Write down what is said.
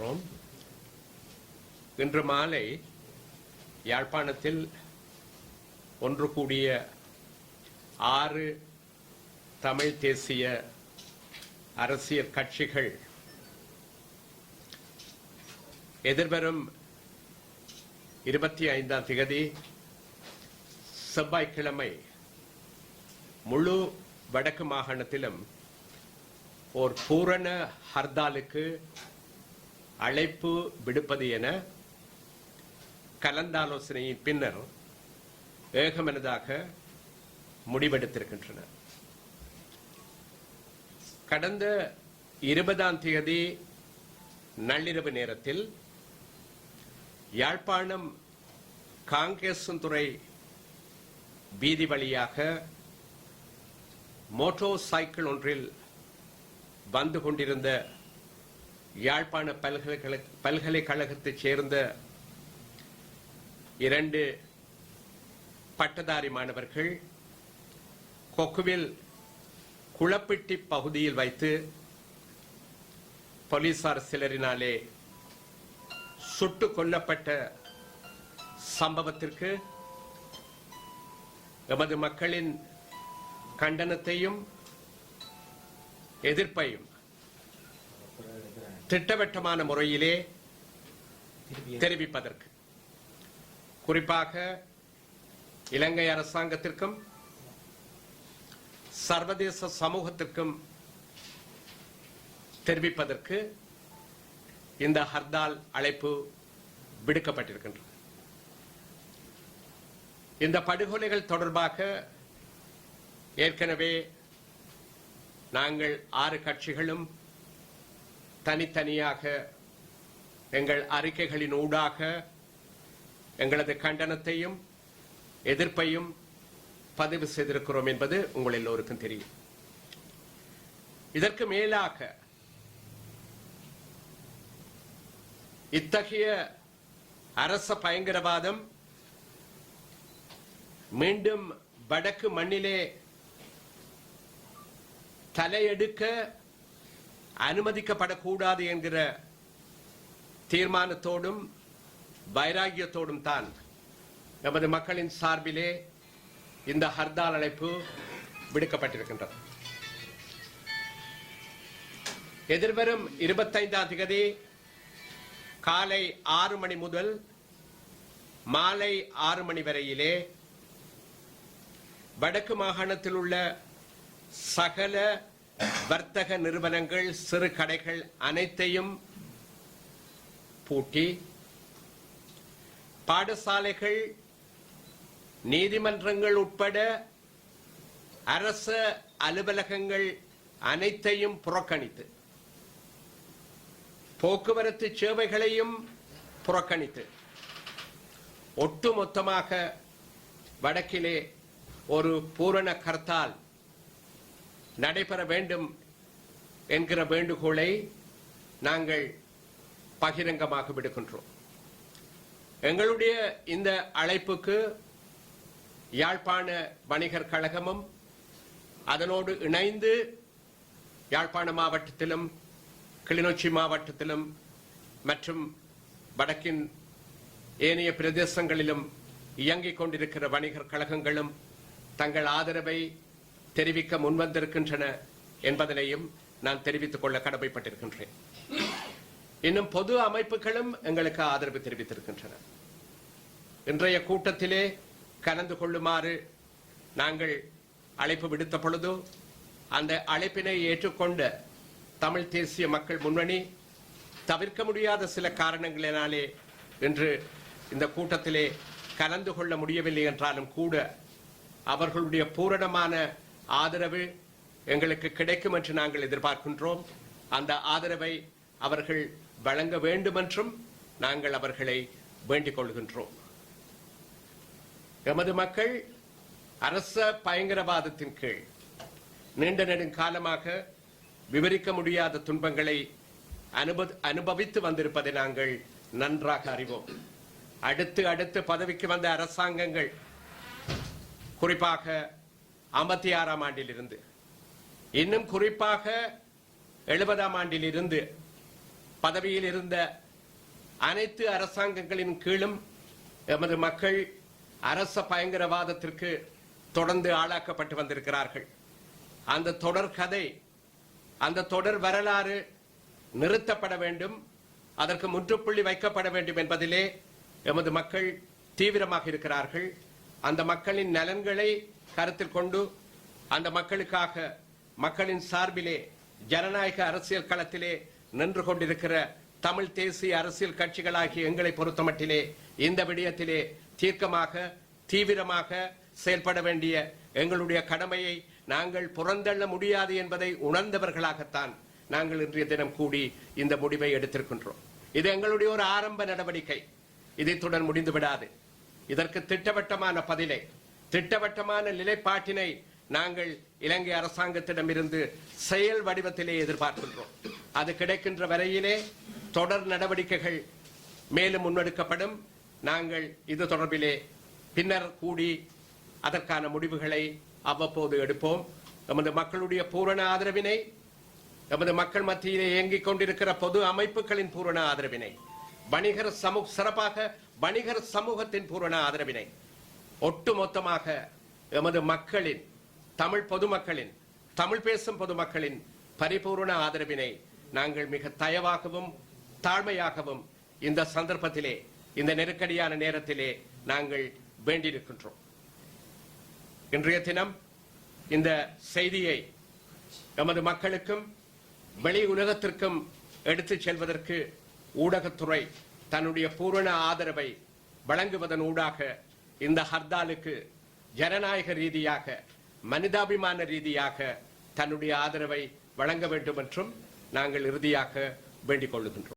கொண்டிருக்கின்றோம் இன்று மாலை யாழ்ப்பாணத்தில் ஒன்று கூடிய ஆறு தமிழ் தேசிய அரசியல் கட்சிகள் எதிர்வரும் இருபத்தி ஐந்தாம் திகதி செவ்வாய்க்கிழமை முழு வடக்கு மாகாணத்திலும் ஓர் பூரண ஹர்தாலுக்கு அழைப்பு விடுப்பது என கலந்தாலோசனையின் பின்னர் ஏகமனதாக முடிவெடுத்திருக்கின்றன. கடந்த இருபதாம் தேதி நள்ளிரவு நேரத்தில் யாழ்ப்பாணம் காங்கேசன்துறை வீதி வழியாக மோட்டார் சைக்கிள் ஒன்றில் வந்து கொண்டிருந்த யாழ்ப்பாண பல்கலைக்கழக பல்கலைக்கழகத்தைச் சேர்ந்த இரண்டு பட்டதாரி மாணவர்கள் கொக்குவில் குளப்பிட்டி பகுதியில் வைத்து போலீசார் சிலரினாலே சுட்டு கொல்லப்பட்ட சம்பவத்திற்கு எமது மக்களின் கண்டனத்தையும் எதிர்ப்பையும் திட்டவட்டமான முறையிலே தெரிவிப்பதற்கு. குறிப்பாக இலங்கை அரசாங்கத்திற்கும் சர்வதேச சமூகத்திற்கும் தெரிவிப்பதற்கு இந்த ஹர்தால் அழைப்பு விடுக்கப்பட்டிருக்கின்றது. இந்த படுகொலைகள் தொடர்பாக ஏற்கனவே நாங்கள் ஆறு கட்சிகளும் தனித்தனியாக எங்கள் அறிக்கைகளின் ஊடாக எங்களது கண்டனத்தையும் எதிர்ப்பையும் பதிவு செய்திருக்கிறோம் என்பது உங்கள் எல்லோருக்கும் தெரியும். இதற்கு மேலாக இத்தகைய அரச பயங்கரவாதம் மீண்டும் வடக்கு மண்ணிலே தலையெடுக்க அனுமதிக்கப்படக்கூடாது என்கிற தீர்மானத்தோடும் வைராகியத்தோடும் தான் நமது மக்களின் சார்பிலே இந்த ஹர்தால் அழைப்பு விடுக்கப்பட்டிருக்கின்றது. எதிர்வரும் இருபத்தைந்தாம் திகதி காலை ஆறு மணி முதல் மாலை ஆறு மணி வரையிலே வடக்கு மாகாணத்தில் உள்ள சகல வர்த்தக நிறுவனங்கள் சிறு கடைகள் அனைத்தையும் பூட்டி பாடசாலைகள் நீதிமன்றங்கள் உட்பட அரச அலுவலகங்கள் அனைத்தையும் புறக்கணித்து போக்குவரத்து சேவைகளையும் புறக்கணித்து ஒட்டுமொத்தமாக வடக்கிலே ஒரு பூரண கர்த்தால் நடைபெற வேண்டும் என்கிற வேண்டுகோளை நாங்கள் பகிரங்கமாக விடுக்கின்றோம். எங்களுடைய இந்த அழைப்புக்கு யாழ்ப்பாண வணிகர் கழகமும் அதனோடு இணைந்து யாழ்ப்பாண மாவட்டத்திலும் கிளிநொச்சி மாவட்டத்திலும் மற்றும் வடக்கின் ஏனைய பிரதேசங்களிலும் இயங்கிக் கொண்டிருக்கிற வணிகர் கழகங்களும் தங்கள் ஆதரவை தெரிவிக்க முன்வந்திருக்கின்றன என்பதனையும் நான் தெரிவித்துக் கொள்ள கடமைப்பட்டிருக்கின்றேன். இன்னும் பொது அமைப்புகளும் எங்களுக்கு ஆதரவு தெரிவித்திருக்கின்றன. இன்றைய கூட்டத்திலே கலந்து கொள்ளுமாறு நாங்கள் அழைப்பு விடுத்த பொழுது அந்த அழைப்பினை ஏற்றுக்கொண்ட தமிழ் தேசிய மக்கள் முன்னணி தவிர்க்க முடியாத சில காரணங்களினாலே இன்று இந்த கூட்டத்திலே கலந்து கொள்ள முடியவில்லை என்றாலும் கூட அவர்களுடைய பூரணமான ஆதரவு எங்களுக்கு கிடைக்கும் என்று நாங்கள் எதிர்பார்க்கின்றோம். அந்த ஆதரவை அவர்கள் வழங்க வேண்டும் என்றும் நாங்கள் அவர்களை வேண்டிக் கொள்கின்றோம். எமது மக்கள் அரச பயங்கரவாதத்தின் கீழ் நீண்ட நெடுங்காலமாக விவரிக்க முடியாத துன்பங்களை அனுபவித்து வந்திருப்பதை நாங்கள் நன்றாக அறிவோம். அடுத்து அடுத்து பதவிக்கு வந்த அரசாங்கங்கள் குறிப்பாக ஐம்பத்தி ஆறாம் ஆண்டிலிருந்து. இன்னும் குறிப்பாக எழுபதாம் ஆண்டிலிருந்து பதவியில் இருந்த அனைத்து அரசாங்கங்களின் கீழும் எமது மக்கள் அரச பயங்கரவாதத்திற்கு தொடர்ந்து ஆளாக்கப்பட்டு வந்திருக்கிறார்கள். அந்த தொடர் கதை அந்த தொடர் வரலாறு நிறுத்தப்பட வேண்டும் அதற்கு முற்றுப்புள்ளி வைக்கப்பட வேண்டும் என்பதிலே எமது மக்கள் தீவிரமாக இருக்கிறார்கள். அந்த மக்களின் நலன்களை கருத்தில் கொண்டு அந்த மக்களுக்காக மக்களின் சார்பிலே ஜனநாயக அரசியல் களத்திலே நின்று கொண்டிருக்கிற தமிழ் தேசிய அரசியல் கட்சிகளாகிய எங்களை பொறுத்தமட்டிலே இந்த விடயத்திலே தீர்க்கமாக தீவிரமாக செயல்பட வேண்டிய எங்களுடைய கடமையை நாங்கள் புறந்தள்ள முடியாது என்பதை உணர்ந்தவர்களாகத்தான் நாங்கள் இன்றைய தினம் கூடி இந்த முடிவை எடுத்திருக்கின்றோம். இது எங்களுடைய ஒரு ஆரம்ப நடவடிக்கை. இதைத்துடன் முடிந்து விடாது இதற்கு திட்டவட்டமான பதிலை திட்டவட்டமான நிலைப்பாட்டினை நாங்கள் இலங்கை அரசாங்கத்திடமிருந்து செயல் வடிவத்திலே எதிர்பார்க்கின்றோம். அது கிடைக்கின்ற வரையிலே தொடர் நடவடிக்கைகள் மேலும் முன்னெடுக்கப்படும். நாங்கள் இது தொடர்பிலே பின்னர் கூடி அதற்கான முடிவுகளை அவ்வப்போது எடுப்போம். நமது மக்களுடைய பூரண ஆதரவினை நமது மக்கள் மத்தியிலே இயங்கிக் கொண்டிருக்கிற பொது அமைப்புகளின் பூரண ஆதரவினை வணிகர் சமூக சிறப்பாக வணிகர் சமூகத்தின் பூரண ஆதரவினை ஒட்டுமொத்தமாக எமது மக்களின் தமிழ் பொதுமக்களின் தமிழ் பேசும் பொதுமக்களின் பரிபூரண ஆதரவினை நாங்கள் மிக தயவாகவும் தாழ்மையாகவும் இந்த சந்தர்ப்பத்திலே இந்த நெருக்கடியான நேரத்திலே நாங்கள் வேண்டியிருக்கின்றோம். இன்றைய தினம் இந்த செய்தியை எமது மக்களுக்கும் வெளி உலகத்திற்கும் எடுத்துச் செல்வதற்கு ஊடகத்துறை தன்னுடைய பூரண ஆதரவை வழங்குவதன் ஊடாக இந்த ஹர்தாலுக்கு ஜனநாயக ரீதியாக மனிதாபிமான ரீதியாக தன்னுடைய ஆதரவை வழங்க வேண்டும் என்றும் நாங்கள் இறுதியாக வேண்டிக் கொள்ளுகின்றோம்.